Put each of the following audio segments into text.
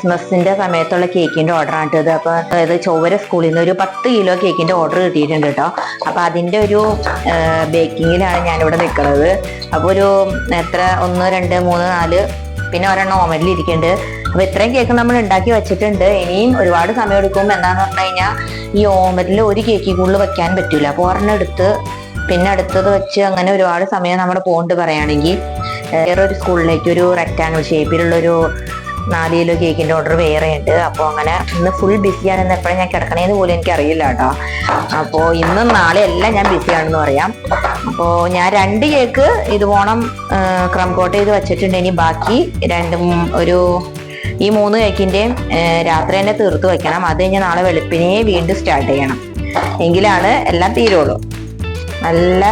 ക്രിസ്മസിന്റെ സമയത്തുള്ള കേക്കിന്റെ ഓർഡർ ആണ് ഇത്. അപ്പൊ അതായത് ചൊവ്വര സ്കൂളിൽ നിന്ന് ഒരു പത്ത് കിലോ കേക്കിന്റെ ഓർഡർ കിട്ടിയിട്ടുണ്ട് കേട്ടോ. അപ്പൊ അതിന്റെ ഒരു ബേക്കിങ്ങിലാണ് ഞാനിവിടെ നിൽക്കുന്നത് അപ്പൊ ഒരു എത്ര? ഒന്ന് രണ്ട് മൂന്ന് നാല് പിന്നെ ഒരെണ്ണം ഓമനിൽ ഇരിക്കുന്നുണ്ട് അപ്പൊ ഇത്രയും കേക്ക് നമ്മൾ ഉണ്ടാക്കി വെച്ചിട്ടുണ്ട്. ഇനിയും ഒരുപാട് സമയം എടുക്കും. എന്താന്ന് പറഞ്ഞു കഴിഞ്ഞാൽ ഈ ഓമനിൽ ഒരു കേക്ക് കൂടുതൽ വെക്കാൻ പറ്റൂല. അപ്പൊ ഒരെണ്ണം എടുത്ത് പിന്നെ അടുത്തത് വെച്ച് അങ്ങനെ ഒരുപാട് സമയം നമ്മുടെ പോണ്ട് പറയുകയാണെങ്കിൽ വേറെ ഒരു സ്കൂളിലേക്ക് ഒരു റെക്റ്റാങ്കിൾ ഷേപ്പിലുള്ള ഒരു നാല് കിലോ കേക്കിന്റെ ഓർഡർ വേറെ ഉണ്ട് അപ്പോൾ അങ്ങനെ ഇന്ന് ഫുൾ ബിസിയാണെന്ന് എപ്പോഴും ഞാൻ കിടക്കണേന്ന് പോലും എനിക്ക് അറിയില്ല കേട്ടോ. അപ്പോൾ ഇന്നും നാളെ എല്ലാം ഞാൻ ബിസിയാണെന്ന് പറയാം. അപ്പോൾ ഞാൻ രണ്ട് കേക്ക് ഇത് പോണം ക്രം കോട്ട് ചെയ്ത് വെച്ചിട്ടുണ്ട്. ഇനി ബാക്കി രണ്ടും ഒരു ഈ മൂന്ന് കേക്കിന്റെയും രാത്രി തന്നെ തീർത്ത് വെക്കണം. അത് കഴിഞ്ഞ് നാളെ വെളുപ്പിനെ വീണ്ടും സ്റ്റാർട്ട് ചെയ്യണം. എങ്കിലാണ് എല്ലാം തീരുള്ളൂ. നല്ല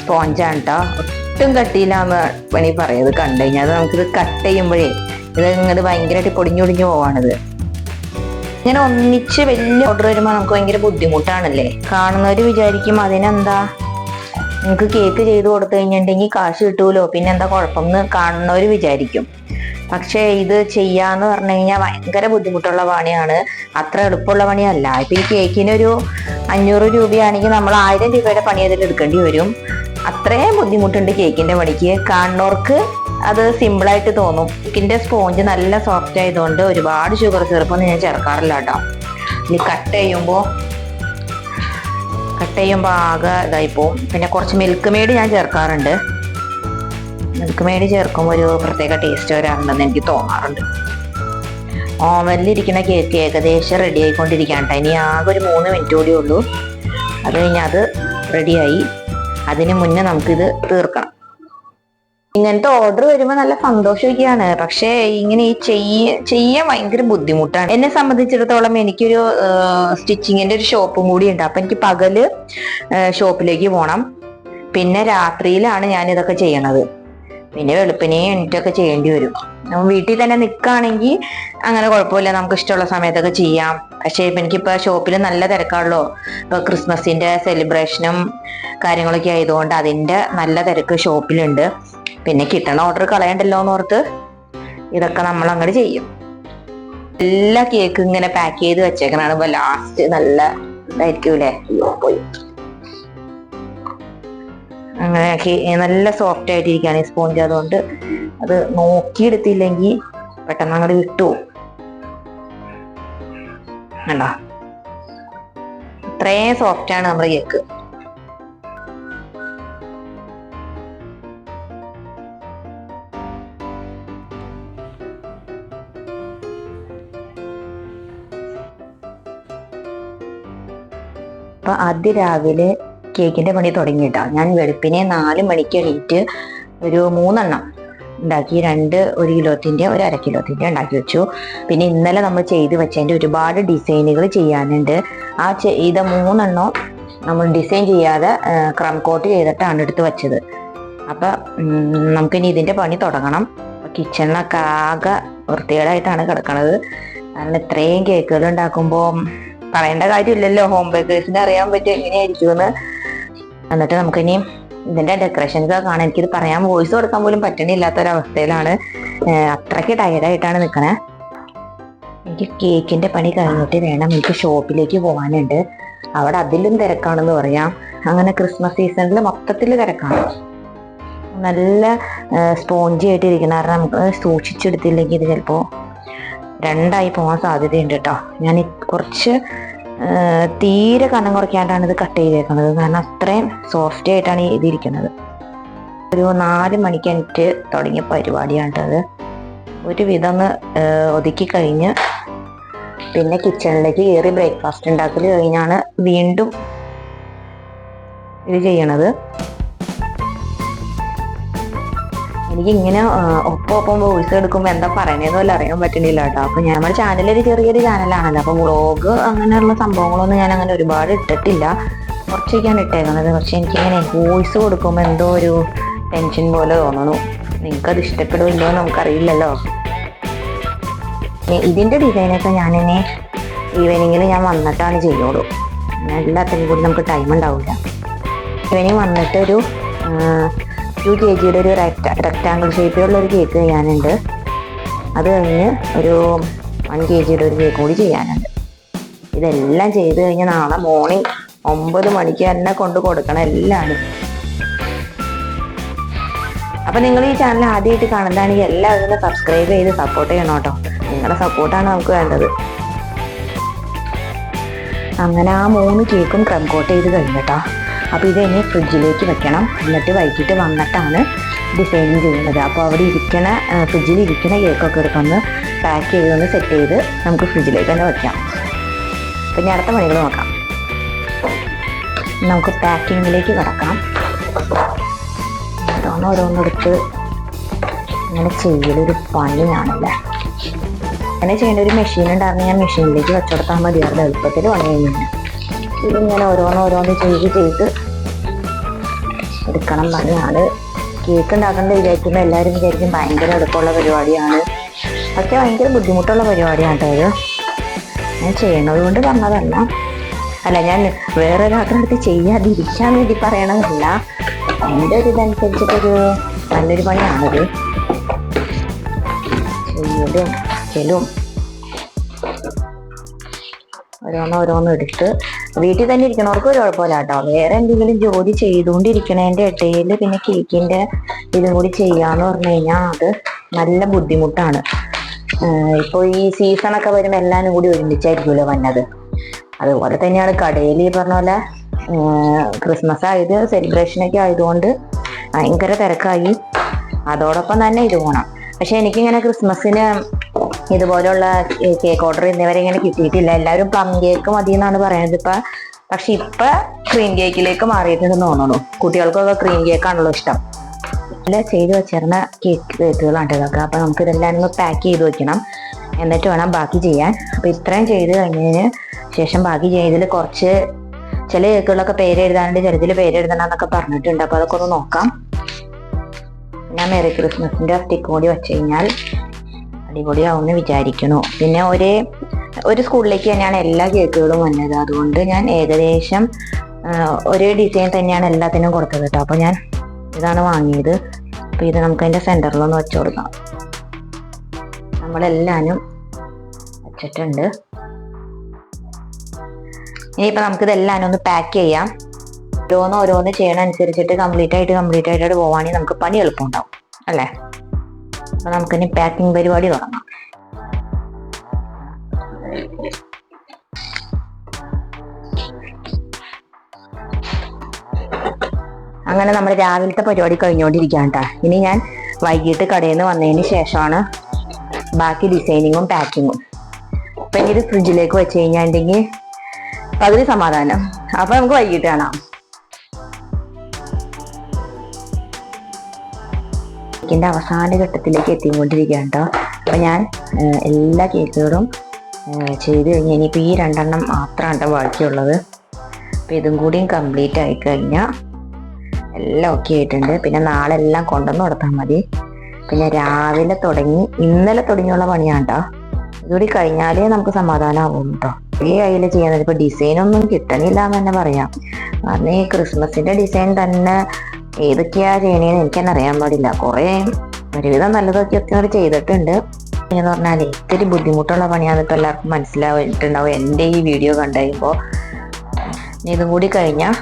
സ്പോഞ്ചാണ് കേട്ടോ. ഒട്ടും കട്ടിയില്ലാന്ന് പണി പറയുന്നത് കണ്ടു കഴിഞ്ഞാൽ അത് നമുക്കിത് കട്ട് ചെയ്യുമ്പോഴേ ഇത് ഇങ്ങോട്ട് ഭയങ്കരമായിട്ട് പൊടിഞ്ഞൊടിഞ്ഞു പോവാണിത്. ഇങ്ങനെ ഒന്നിച്ച് വലിയ ഓർഡർ വരുമ്പോൾ നമുക്ക് ഭയങ്കര ബുദ്ധിമുട്ടാണല്ലേ? കാണുന്നവര് വിചാരിക്കും അതിനെന്താ? നിങ്ങൾക്ക് കേക്ക് ചെയ്ത് കൊടുത്തു കഴിഞ്ഞിട്ടുണ്ടെങ്കിൽ കാശ് കിട്ടൂലോ? പിന്നെ എന്താ കുഴപ്പം എന്ന് കാണുന്നവർ വിചാരിക്കും. പക്ഷേ ഇത് ചെയ്യാന്ന് പറഞ്ഞു കഴിഞ്ഞാൽ ഭയങ്കര ബുദ്ധിമുട്ടുള്ള പണിയാണ്. അത്ര എളുപ്പമുള്ള പണിയല്ല. ഇപ്പൊ ഈ കേക്കിനൊരു അഞ്ഞൂറ് രൂപയാണെങ്കിൽ നമ്മൾ ആയിരം രൂപയുടെ പണി അതിൽ എടുക്കേണ്ടി വരും. അത്രയും ബുദ്ധിമുട്ടുണ്ട് കേക്കിന്റെ പണിക്ക്. കാണുന്നവർക്ക് അത് സിമ്പിൾ ആയിട്ട് തോന്നും. കേക്കിന്റെ സ്പോഞ്ച് നല്ല സോഫ്റ്റ് ആയതുകൊണ്ട് ഒരുപാട് ഷുഗർ സിറപ്പൊന്നും ഞാൻ ചേർക്കാറില്ല കേട്ടോ ഇനി കട്ട് ചെയ്യുമ്പോൾ കട്ട് ചെയ്യുമ്പോൾ ആകെ ഇതായി പോവും. പിന്നെ കുറച്ച് മിൽക്ക് മെയ്ഡ് ഞാൻ ചേർക്കാറുണ്ട്. മിൽക്ക് മെയ്ഡ് ചേർക്കുമ്പോൾ ഒരു പ്രത്യേക ടേസ്റ്റ് വരാറുണ്ടെന്ന് എനിക്ക് തോന്നാറുണ്ട്. ഓവനിലിരിക്കുന്ന കേക്ക് ഏകദേശം റെഡി ആയിക്കൊണ്ടിരിക്കുകയാണ് കേട്ടോ ഇനി ആകെ ഒരു മൂന്ന് മിനിറ്റ് കൂടി ഉള്ളൂ. അത് കഴിഞ്ഞാൽ അത് റെഡിയായി അതിന് മുന്നേ നമുക്കിത് തീർക്കണം. ഇങ്ങനത്തെ ഓർഡർ വരുമ്പോൾ നല്ല സന്തോഷിക്കുകയാണ് പക്ഷേ ഇങ്ങനെ ഈ ചെയ്യ ചെയ്യാൻ ഭയങ്കര ബുദ്ധിമുട്ടാണ്. എന്നെ സംബന്ധിച്ചിടത്തോളം എനിക്കൊരു സ്റ്റിച്ചിങ്ങിന്റെ ഒരു ഷോപ്പും കൂടി ഉണ്ട്. അപ്പൊ എനിക്ക് പകൽ ഷോപ്പിലേക്ക് പോകണം പിന്നെ രാത്രിയിലാണ് ഞാൻ ഇതൊക്കെ ചെയ്യണത്. പിന്നെ വെളുപ്പിനെ എണീറ്റൊക്കെ ചെയ്യേണ്ടി വരും. വീട്ടിൽ തന്നെ നിൽക്കുകയാണെങ്കിൽ അങ്ങനെ കുഴപ്പമില്ല. നമുക്ക് ഇഷ്ടമുള്ള സമയത്തൊക്കെ ചെയ്യാം. പക്ഷേ ഇപ്പം എനിക്കിപ്പോൾ ഷോപ്പിൽ നല്ല തിരക്കാണല്ലോ. ഇപ്പോൾ ക്രിസ്മസിന്റെ സെലിബ്രേഷനും കാര്യങ്ങളൊക്കെ ആയതുകൊണ്ട് അതിന്റെ നല്ല തിരക്ക് ഷോപ്പിലുണ്ട്. പിന്നെ കിട്ടണ ഓർഡർ കളയണ്ടല്ലോ എന്ന് ഓർത്ത് ഇതൊക്കെ നമ്മൾ അങ്ങോട്ട് ചെയ്യും. എല്ലാ കേക്ക് ഇങ്ങനെ പാക്ക് ചെയ്ത് വെച്ചേക്കണാണ് ലാസ്റ്റ് നല്ല ഇതായിരിക്കൂലേ അയ്യോ പോയി. അങ്ങനെ നല്ല സോഫ്റ്റ് ആയിട്ടിരിക്കുകയാണ് ഈ സ്പോഞ്ച് അതുകൊണ്ട്. അത് നോക്കിയെടുത്തില്ലെങ്കിൽ പെട്ടെന്ന് അങ്ങോട്ട് വിട്ടു. കണ്ടോ? ഇത്രയും ആണ് നമ്മുടെ കേക്ക് അപ്പൊ ആദ്യ രാവിലെ കേക്കിന്റെ പണി തുടങ്ങിയിട്ടാ ഞാൻ വെളുപ്പിനെ നാല് മണിക്ക് എണീറ്റ് ഒരു മൂന്നെണ്ണം ഉണ്ടാക്കി രണ്ട് ഒരു കിലോത്തിന്റെ ഒരു അര കിലോത്തിന്റെ ഉണ്ടാക്കി വെച്ചു. പിന്നെ ഇന്നലെ നമ്മൾ ചെയ്ത് വെച്ചതിന്റെ ഒരുപാട് ഡിസൈനുകൾ ചെയ്യാനുണ്ട്. ആ ചെയ്ത മൂന്നെണ്ണം നമ്മൾ ഡിസൈൻ ചെയ്യാതെ ക്രം കോട്ട് ചെയ്തിട്ടാണ് എടുത്ത് വെച്ചത്. നമുക്ക് നമുക്കിനി ഇതിന്റെ പണി തുടങ്ങണം. കിച്ചണിലൊക്കെ ആകെ വൃത്തികേടായിട്ടാണ് കിടക്കണത്. കാരണം ഇത്രയും കേക്കുകൾ ഉണ്ടാക്കുമ്പോൾ പറയേണ്ട കാര്യമില്ലല്ലോ. ഹോം ബേക്കേഴ്സിന് അറിയാൻ പറ്റും എങ്ങനെയായിരിക്കും എന്ന് എന്നിട്ട് നമുക്കിനി ഇതിന്റെ ഡെക്കറേഷൻസ് കാണാൻ എനിക്കിത് പറയാൻ വോയിസ് കൊടുക്കാൻ പോലും പറ്റണില്ലാത്ത ഒരു അവസ്ഥയിലാണ് അത്രയ്ക്ക് ടയർഡായിട്ടാണ് നിൽക്കണേ എനിക്ക് കേക്കിന്റെ പണി കഴിഞ്ഞിട്ട് വേണം എനിക്ക് ഷോപ്പിലേക്ക് പോകാനുണ്ട് അവിടെ അതിലും തിരക്കാണെന്ന് പറയാം. അങ്ങനെ ക്രിസ്മസ് സീസണിൽ മൊത്തത്തിൽ തിരക്കാണ്. നല്ല സ്പോഞ്ചി ആയിട്ടിരിക്കുന്ന കാരണം നമുക്ക് സൂക്ഷിച്ചെടുത്തില്ലെങ്കിൽ ഇത് ചിലപ്പോൾ രണ്ടായി പോകാൻ സാധ്യതയുണ്ട് കേട്ടോ ഞാൻ കുറച്ച് തീരെ കനം കുറയ്ക്കാണ്ടാണ് ഇത് കട്ട് ചെയ്തേക്കുന്നത്. കാരണം അത്രയും സോഫ്റ്റ് ആയിട്ടാണ് എഴുതിയിരിക്കുന്നത് ഒരു നാല് മണിക്ക് എനിക്ക് തുടങ്ങിയ പരിപാടിയാണിട്ടത് ഒരു വിധം ഒതുക്കി കഴിഞ്ഞ് പിന്നെ കിച്ചണിലേക്ക് കയറി ബ്രേക്ക്ഫാസ്റ്റ് ഉണ്ടാക്കൽ കഴിഞ്ഞാണ് വീണ്ടും ഇത് ചെയ്യണത്. എനിക്ക് ഇങ്ങനെ ഒപ്പം ഒപ്പം വോയിസ് എടുക്കുമ്പോൾ എന്താ പറയണേന്ന് വല്ല അറിയാൻ പറ്റണില്ല കേട്ടോ. അപ്പൊ നമ്മുടെ ചാനൽ ഒരു ചെറിയൊരു ചാനലാണല്ലോ അപ്പൊ വ്ളോഗ് അങ്ങനെയുള്ള സംഭവങ്ങളൊന്നും ഞാൻ അങ്ങനെ ഒരുപാട് ഇട്ടിട്ടില്ല. കുറച്ചൊക്കെയാണ് ഇട്ടേക്കുന്നത് പക്ഷെ എനിക്കിങ്ങനെ വോയിസ് കൊടുക്കുമ്പോൾ എന്തോ ഒരു ടെൻഷൻ പോലെ തോന്നുന്നു നിങ്ങൾക്കത് ഇഷ്ടപ്പെടുമല്ലോ നമുക്കറിയില്ലല്ലോ. ഇതിന്റെ ഡിസൈനൊക്കെ ഞാനിനി ഈവനിങ്ങിൽ ഞാൻ വന്നിട്ടാണ് ചെയ്യുള്ളൂ. എല്ലാത്തിനും കൂടി നമുക്ക് ടൈം ഉണ്ടാവില്ല ഈവനിങ് വന്നിട്ട് ഒരു ടു കെ ജിയുടെ ഒരു റെക്ടാങ്കിൾ ഷേപ്പിലുള്ള ഒരു കേക്ക് ചെയ്യാനുണ്ട്. അത് കഴിഞ്ഞ് ഒരു വൺ കെ ജിയുടെ ഒരു കേക്ക് കൂടി ചെയ്യാനുണ്ട്. ഇതെല്ലാം ചെയ്ത് കഴിഞ്ഞാൽ നാളെ മോർണിംഗ് ഒമ്പത് മണിക്ക് തന്നെ കൊണ്ട് കൊടുക്കണം എല്ലാം അപ്പം നിങ്ങൾ ഈ ചാനൽ ആദ്യമായിട്ട് കാണുന്നതാണെങ്കിൽ എല്ലാവരും സബ്സ്ക്രൈബ് ചെയ്ത് സപ്പോർട്ട് ചെയ്യണം കേട്ടോ. നിങ്ങളുടെ സപ്പോർട്ടാണ് നമുക്ക് വേണ്ടത്. അങ്ങനെ ആ മൂന്ന് കേക്കും ക്രം കോട്ട് ചെയ്ത് കഴിഞ്ഞു കേട്ടോ. അപ്പോൾ ഇത് ഇനി ഫ്രിഡ്ജിലേക്ക് വെക്കണം. എന്നിട്ട് വൈകിട്ട് വന്നിട്ടാണ് ഡിസൈനിങ് ചെയ്യുന്നത്. അപ്പോൾ അവിടെ ഇരിക്കണ ഫ്രിഡ്ജിൽ ഇരിക്കണ കേക്കൊക്കെ എടുക്കൊന്ന് പാക്ക് ചെയ്തൊന്ന് സെറ്റ് ചെയ്ത് നമുക്ക് ഫ്രിഡ്ജിലേക്ക് തന്നെ വയ്ക്കാം ഇനി അടുത്ത പണികൾ നോക്കാം. നമുക്ക് പാക്കിങ്ങിലേക്ക് കിടക്കാം. ഓരോന്ന് ഓരോന്നെടുത്ത് അങ്ങനെ ചെയ്യലൊരു പണിയാണല്ലേ? അങ്ങനെ ചെയ്യേണ്ട ഒരു മെഷീൻ ഉണ്ടായിരുന്നു. ഞാൻ മെഷീനിലേക്ക് വെച്ചുകൊടുത്താൽ മതിയായിരുന്നു. എളുപ്പത്തിൽ പണി കഴിഞ്ഞു. ഇതിങ്ങനെ ഓരോന്ന് ഓരോന്ന് ചെയ്ത് ചെയ്ത് എടുക്കണം പറഞ്ഞാണ് കേക്ക് ഉണ്ടാക്കേണ്ട വിചാരിക്കുമ്പോൾ എല്ലാവരും വിചാരിക്കും ഭയങ്കര എളുപ്പമുള്ള പരിപാടിയാണ്. പക്ഷേ ഭയങ്കര ബുദ്ധിമുട്ടുള്ള പരിപാടിയാണ് കേട്ടോ ഇത്. ഞാൻ ചെയ്യണത് കൊണ്ട് പറഞ്ഞതല്ല. അല്ല ഞാൻ വേറൊരാളുടെ അടുത്ത് ചെയ്യാതിരിക്കാൻ വേണ്ടി പറയണമെന്നില്ല എന്റെ ഒരു ഇതനുസരിച്ചിട്ടൊരു നല്ലൊരു പണിയാണത്. ചെയ്യലും ചെലും ഓരോന്ന് ഓരോന്ന് എടുത്ത് വീട്ടിൽ തന്നെ ഇരിക്കുന്നവർക്ക് ഒരു കുഴപ്പമില്ല കേട്ടോ. വേറെ എന്തെങ്കിലും ജോലി ചെയ്തുകൊണ്ടിരിക്കണേന്റെ ഇടയിൽ പിന്നെ കേക്കിന്റെ ഇതും കൂടി ചെയ്യാന്ന് പറഞ്ഞു കഴിഞ്ഞാൽ അത് നല്ല ബുദ്ധിമുട്ടാണ്. ഇപ്പോൾ ഈ സീസണൊക്കെ വരുമ്പോൾ എല്ലാവരും കൂടി ഒരുമിച്ചായിരിക്കുമല്ലോ വന്നത്. അതുപോലെ തന്നെയാണ് കടയിൽ ഈ പറഞ്ഞ പോലെ ക്രിസ്മസ് ആയത് സെലിബ്രേഷനൊക്കെ ആയതുകൊണ്ട് ഭയങ്കര തിരക്കായി. അതോടൊപ്പം തന്നെ ഇത് പോകണം പക്ഷെ എനിക്കിങ്ങനെ ക്രിസ്മസിന് ഇതുപോലുള്ള കേക്ക് ഓർഡർ ഇന്നേവരെ ഇങ്ങനെ കിട്ടിയിട്ടില്ല. എല്ലാവരും പ്ലം കേക്ക് മതി എന്നാണ് പറയുന്നത് ഇപ്പൊ. പക്ഷെ ഇപ്പൊ ക്രീം കേക്കിലേക്ക് മാറിയിട്ടുണ്ടെന്ന് തോന്നുന്നു. കുട്ടികൾക്കൊക്കെ ക്രീം കേക്കാണല്ലോ ഇഷ്ടം. അല്ല ചെയ്ത് വെച്ചിരുന്ന കേക്ക് കേക്കുകളാണ് ഇതൊക്കെ. അപ്പൊ നമുക്ക് ഇതെല്ലാം ഒന്ന് പാക്ക് ചെയ്ത് വെക്കണം. എന്നിട്ട് വേണം ബാക്കി ചെയ്യാൻ. അപ്പൊ ഇത്രയും ചെയ്ത് കഴിഞ്ഞതിന് ശേഷം ബാക്കി ചെയ്യുന്നതിൽ കുറച്ച് ചില കേക്കുകളൊക്കെ പേര് എഴുതാനുണ്ട് ചിലതിൽ പേര് പറഞ്ഞിട്ടുണ്ട്. അപ്പൊ അതൊക്കെ ഒന്ന് നോക്കാം. ഞാൻ മെറി ക്രിസ്മസിന്റെ സ്റ്റിക്ക് കൂടി വെച്ച് കഴിഞ്ഞാൽ അടിപൊളിയാവുമെന്ന് വിചാരിക്കണു പിന്നെ ഒരേ ഒരു സ്കൂളിലേക്ക് തന്നെയാണ് എല്ലാ കേക്കുകളും വന്നത്. അതുകൊണ്ട് ഞാൻ ഏകദേശം ഒരേ ഡിസൈൻ തന്നെയാണ് എല്ലാത്തിനും കൊടുത്തത് കേട്ടോ. അപ്പോൾ ഞാൻ ഇതാണ് വാങ്ങിയത്. അപ്പോൾ ഇത് നമുക്ക് അതിന്റെ സെന്ററിലൊന്ന് വെച്ചു കൊടുക്കാം. നമ്മളെല്ലാനും വെച്ചിട്ടുണ്ട്. ഇനിയിപ്പോൾ നമുക്ക് ഇതെല്ലാം ഒന്ന് പാക്ക് ചെയ്യാം. ഓരോന്ന് ഓരോന്ന് ചെയ്യണ അനുസരിച്ചിട്ട് കംപ്ലീറ്റ് ആയിട്ട് കംപ്ലീറ്റ് ആയിട്ട് പോവാണെങ്കിൽ നമുക്ക് പണി എളുപ്പമുണ്ടാവും. അല്ലേ? അപ്പൊ നമുക്കിനി പാക്കിംഗ് പരിപാടി തുടങ്ങാം. അങ്ങനെ നമ്മൾ രാവിലത്തെ പരിപാടി കഴിഞ്ഞുകൊണ്ടിരിക്കുകയാണ് കേട്ടോ ഇനി ഞാൻ വൈകിട്ട് കടയിൽ നിന്ന് വന്നതിന് ശേഷമാണ് ബാക്കി ഡിസൈനിങ്ങും പാക്കിങ്ങും അപ്പം ഇത് ഫ്രിഡ്ജിലേക്ക് വെച്ച് കഴിഞ്ഞാൽ ഉണ്ടെങ്കിൽ പകുതി സമാധാനം. അപ്പം നമുക്ക് വൈകിട്ട് കാണാം. കേക്കിന്റെ അവസാന ഘട്ടത്തിലേക്ക് എത്തിക്കൊണ്ടിരിക്കുകയാണ് കേട്ടോ അപ്പോൾ ഞാൻ എല്ലാ കേക്കുകളും ചെയ്ത് കഴിഞ്ഞ് ഇനിയിപ്പോൾ ഈ രണ്ടെണ്ണം മാത്രമാണ് ബാക്കിയുള്ളത്. അപ്പോൾ ഇതും കൂടിയും കംപ്ലീറ്റ് ആയി കഴിഞ്ഞാൽ എല്ലാം ഓക്കെ ആയിട്ടുണ്ട്. പിന്നെ നാളെ എല്ലാം കൊണ്ടുവന്ന് കൊടുത്താൽ മതി. പിന്നെ രാവിലെ തുടങ്ങി ഇന്നലെ തുടങ്ങിയുള്ള പണിയാണ് കേട്ടോ ഇതുകൂടി കഴിഞ്ഞാലേ നമുക്ക് സമാധാനമാവും കേട്ടോ ഈ കയ്യിൽ ചെയ്യുന്നത് ഇപ്പോൾ ഡിസൈനൊന്നും കിട്ടണില്ല എന്ന് തന്നെ പറയാം. കാരണം ഈ ക്രിസ്മസിന്റെ ഡിസൈൻ തന്നെ ഏതൊക്കെയാ ചെയ്യണേന്ന് എനിക്ക് തന്നെ അറിയാൻ പാടില്ല. കുറെ ഒരുവിധം നല്ലതൊക്കെ ഒക്കെ ചെയ്തിട്ടുണ്ട്. എന്ന് പറഞ്ഞാൽ ഇത്തിരി ബുദ്ധിമുട്ടുള്ള പണിയാണ് ഇപ്പൊ എല്ലാവർക്കും മനസ്സിലായിട്ടുണ്ടാവും. എന്റെ ഈ വീഡിയോ കണ്ടു കഴിയുമ്പോൾ ഇതും കൂടി കഴിഞ്ഞാൽ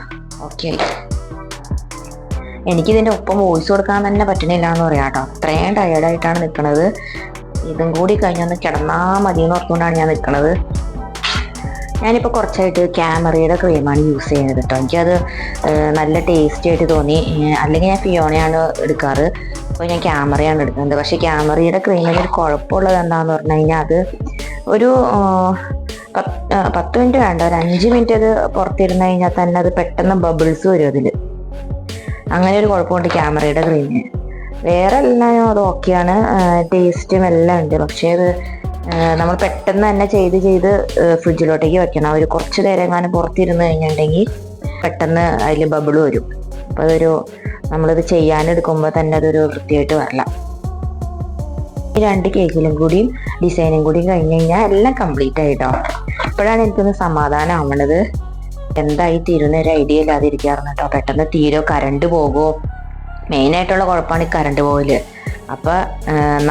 ഓക്കെ ആയി. എനിക്കിതിന്റെ ഒപ്പം വോയിസ് കൊടുക്കാൻ തന്നെ പറ്റണില്ല എന്ന് പറയാം കേട്ടോ. അത്രയും ടയേർഡായിട്ടാണ് നിൽക്കുന്നത് ഇതും കൂടി കഴിഞ്ഞൊന്ന് കിടന്നാൽ മതി എന്ന് ഓർത്തുകൊണ്ടാണ് ഞാൻ നിൽക്കുന്നത് ഞാനിപ്പോൾ കുറച്ചായിട്ട് ക്യാമറയുടെ ക്രീമാണ് യൂസ് ചെയ്യുന്നത് കേട്ടോ. എനിക്കത് നല്ല ടേസ്റ്റി ആയിട്ട് തോന്നി. അല്ലെങ്കിൽ ഞാൻ ഫിയോണയാണ് എടുക്കാറ്. അപ്പോൾ ഞാൻ ക്യാമറയാണ് എടുക്കുന്നത്. പക്ഷേ ക്യാമറയുടെ ക്രീമിന് ഒരു കുഴപ്പമുള്ളത് എന്താണെന്ന് പറഞ്ഞു കഴിഞ്ഞാൽ അത് ഒരു പത്ത് മിനിറ്റ് വേണ്ട. ഒരു അഞ്ച് മിനിറ്റ് അത് പുറത്തിരുന്ന് കഴിഞ്ഞാൽ തന്നെ അത് പെട്ടെന്ന് ബബിൾസ് വരും അതിൽ അങ്ങനെ ഒരു കുഴപ്പമുണ്ട് ക്യാമറയുടെ ക്രീമിന്. വേറെ എല്ലാം അത് ഓക്കെയാണ് ടേസ്റ്റും എല്ലാം ഉണ്ട്. പക്ഷേ അത് നമ്മൾ പെട്ടെന്ന് തന്നെ ചെയ്ത് ചെയ്ത് ഫ്രിഡ്ജിലോട്ടേക്ക് വെക്കണം. ഒരു കുറച്ച് നേരം എങ്ങാനും പുറത്തിരുന്ന് കഴിഞ്ഞിട്ടുണ്ടെങ്കിൽ പെട്ടെന്ന് അതിൽ ബബിൾ വരും. അപ്പോൾ അതൊരു നമ്മളിത് ചെയ്യാനെടുക്കുമ്പോൾ തന്നെ അതൊരു വൃത്തിയായിട്ട് വരില്ല ഈ രണ്ട് കേക്കിലും കൂടിയും ഡിസൈനും കൂടിയും കഴിഞ്ഞ് കഴിഞ്ഞാൽ എല്ലാം കംപ്ലീറ്റ് ആയിട്ടോ. ഇപ്പോഴാണ് എനിക്കൊന്ന് സമാധാനം ആവണത് എന്തായി തീരുന്ന ഒരു ഐഡിയ ഇല്ലാതിരിക്കാറുണ്ട് കേട്ടോ. പെട്ടെന്ന് തീരോ കറണ്ട് പോകുമോ മെയിനായിട്ടുള്ള കുഴപ്പമാണ് ഈ കറണ്ട് പോകൽ അപ്പോൾ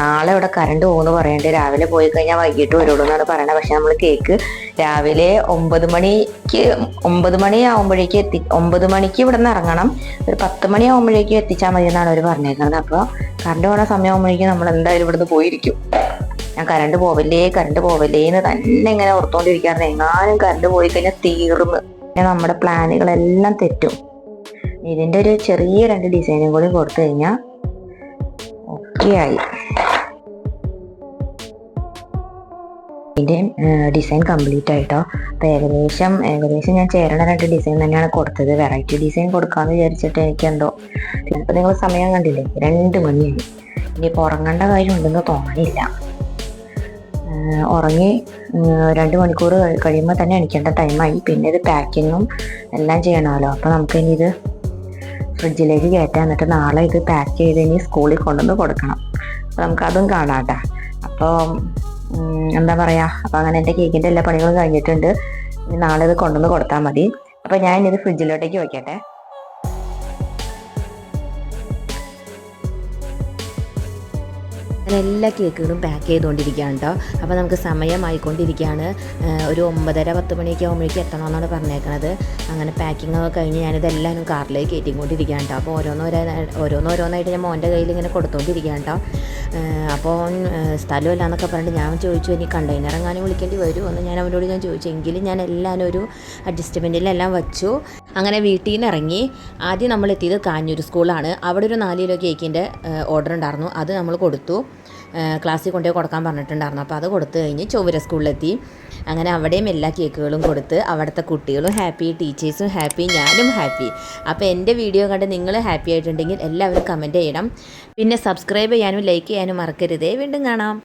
നാളെ ഇവിടെ കറണ്ട് പോകുന്നു പറയണ്ട്. രാവിലെ പോയി കഴിഞ്ഞാൽ വൈകിട്ട് വരുള്ളൂ എന്നാണ് പറയണത്. പക്ഷെ നമ്മൾ കേക്ക് രാവിലെ ഒമ്പത് മണിക്ക് ഒമ്പത് മണി ആകുമ്പോഴേക്ക് എത്തി ഒമ്പത് മണിക്ക് ഇവിടെ നിന്ന് ഇറങ്ങണം. ഒരു പത്ത് മണി ആകുമ്പോഴേക്കും എത്തിച്ചാൽ മതി എന്നാണ് അവർ പറഞ്ഞേക്കുന്നത് അപ്പോൾ കറണ്ട് പോകുന്ന സമയമാകുമ്പോഴേക്കും നമ്മൾ എന്തായാലും ഇവിടുന്ന് പോയിരിക്കും. ഞാൻ കറണ്ട് പോവല്ലേ കറണ്ട് പോവല്ലേ എന്ന് തന്നെ ഇങ്ങനെ ഓർത്തുകൊണ്ടിരിക്കാറുണ്ട് എങ്ങാനും കറണ്ട് പോയി കഴിഞ്ഞാൽ തീർന്ന്. പിന്നെ നമ്മുടെ പ്ലാനുകളെല്ലാം തെറ്റും. ഇതിന്റെ ഒരു ചെറിയ രണ്ട് ഡിസൈനും കൂടി കൊടുത്തു കഴിഞ്ഞാൽ ഓക്കെ ഇതിന്റെ ഡിസൈൻ കംപ്ലീറ്റ് ആയിട്ടോ? അപ്പോൾ ഏകദേശം ഏകദേശം ഞാൻ ചേരണ രണ്ട് ഡിസൈൻ തന്നെയാണ് കൊടുത്തത്. വെറൈറ്റി ഡിസൈൻ കൊടുക്കാമെന്ന് വിചാരിച്ചിട്ട് എനിക്ക് എന്തോ ഇപ്പൊ നിങ്ങൾ സമയം കണ്ടില്ലേ? രണ്ട് മണിയായി. ഇനിയിപ്പോൾ ഉറങ്ങേണ്ട കാര്യം ഉണ്ടെന്ന് തോന്നണില്ല. ഉറങ്ങി രണ്ട് മണിക്കൂർ കഴിയുമ്പോൾ തന്നെ എണിക്കേണ്ട ടൈമായി പിന്നെ ഇത് പാക്കിങ്ങും എല്ലാം ചെയ്യണമല്ലോ. അപ്പോൾ നമുക്ക് ഇനി ഇത് ഫ്രിഡ്ജിലേക്ക് കയറ്റാൻ എന്നിട്ട് നാളെ ഇത് പാക്ക് ചെയ്ത് ഇനി സ്കൂളിൽ കൊണ്ടുവന്ന് കൊടുക്കണം. അപ്പോൾ നമുക്കതും കാണാം കേട്ടോ അപ്പോൾ എന്താ പറയുക അപ്പോൾ അങ്ങനെ എന്റെ കേക്കിന്റെ എല്ലാ പണികളും കഴിഞ്ഞിട്ടുണ്ട്. ഇനി നാളെ ഇത് കൊണ്ടുവന്ന് കൊടുത്താൽ മതി. അപ്പോൾ ഞാൻ ഇത് ഫ്രിഡ്ജിലോട്ടേക്ക് വെക്കട്ടെ. അങ്ങനെ എല്ലാ കേക്കുകളും പാക്ക് ചെയ്തുകൊണ്ടിരിക്കുകയാണ് കേട്ടോ അപ്പോൾ നമുക്ക് സമയമായിക്കൊണ്ടിരിക്കുകയാണ്. ഒരു ഒമ്പതര പത്ത് മണിയൊക്കെ ആകുമ്പോഴേക്കും എത്തണമെന്നാണ് പറഞ്ഞേക്കണത്. അങ്ങനെ പാക്കിംഗ് ഒക്കെ കഴിഞ്ഞ് ഞാനിതെല്ലാം കാറിലേക്ക് കയറ്റിക്കൊണ്ടിരിക്കുകയാണ് കേട്ടോ അപ്പോൾ ഓരോന്നോരോ ഓരോന്നോരോന്നായിട്ട് ഞാൻ മോന്റെ കയ്യിൽ ഇങ്ങനെ കൊടുത്തുകൊണ്ടിരിക്കുകയാണ് കേട്ടോ അപ്പോൾ സ്ഥലമില്ല എന്നൊക്കെ പറഞ്ഞിട്ട് ഞാൻ ചോദിച്ചു ഇനി കണ്ടെയ്നർ എങ്ങാനും വിളിക്കേണ്ടി വരുമോ എന്ന് ഞാൻ അവരോട് ഞാൻ ചോദിച്ചെങ്കിലും ഞാൻ എല്ലാം ഒരു അഡ്ജസ്റ്റ്മെന്റിലെല്ലാം വച്ചു. അങ്ങനെ വീട്ടിൽ നിന്ന് ഇറങ്ങി. ആദ്യം നമ്മൾ എത്തിയത് കാഞ്ഞൂർ സ്കൂളാണ് അവിടെ ഒരു നാല് കിലോ കേക്കിന്റെ ഓർഡർ ഉണ്ടായിരുന്നു. അത് നമ്മൾ കൊടുത്തു. ക്ലാസ്സിൽ കൊണ്ടുപോയി കൊടുക്കാൻ പറഞ്ഞിട്ടുണ്ടായിരുന്നു. അപ്പോൾ അത് കൊടുത്തു കഴിഞ്ഞ് ചൊവ്വര സ്കൂളിലെത്തി. അങ്ങനെ അവിടെയും എല്ലാ കേക്കുകളും കൊടുത്ത് അവിടുത്തെ കുട്ടികളും ഹാപ്പി ടീച്ചേഴ്സും ഹാപ്പി ഞാനും ഹാപ്പി. അപ്പോൾ എന്റെ വീഡിയോ കണ്ട് നിങ്ങൾ ഹാപ്പി ആയിട്ടുണ്ടെങ്കിൽ എല്ലാവരും കമന്റ് ചെയ്യണം. പിന്നെ സബ്സ്ക്രൈബ് ചെയ്യാനും ലൈക്ക് ചെയ്യാനും മറക്കരുതേ. വീണ്ടും കാണാം.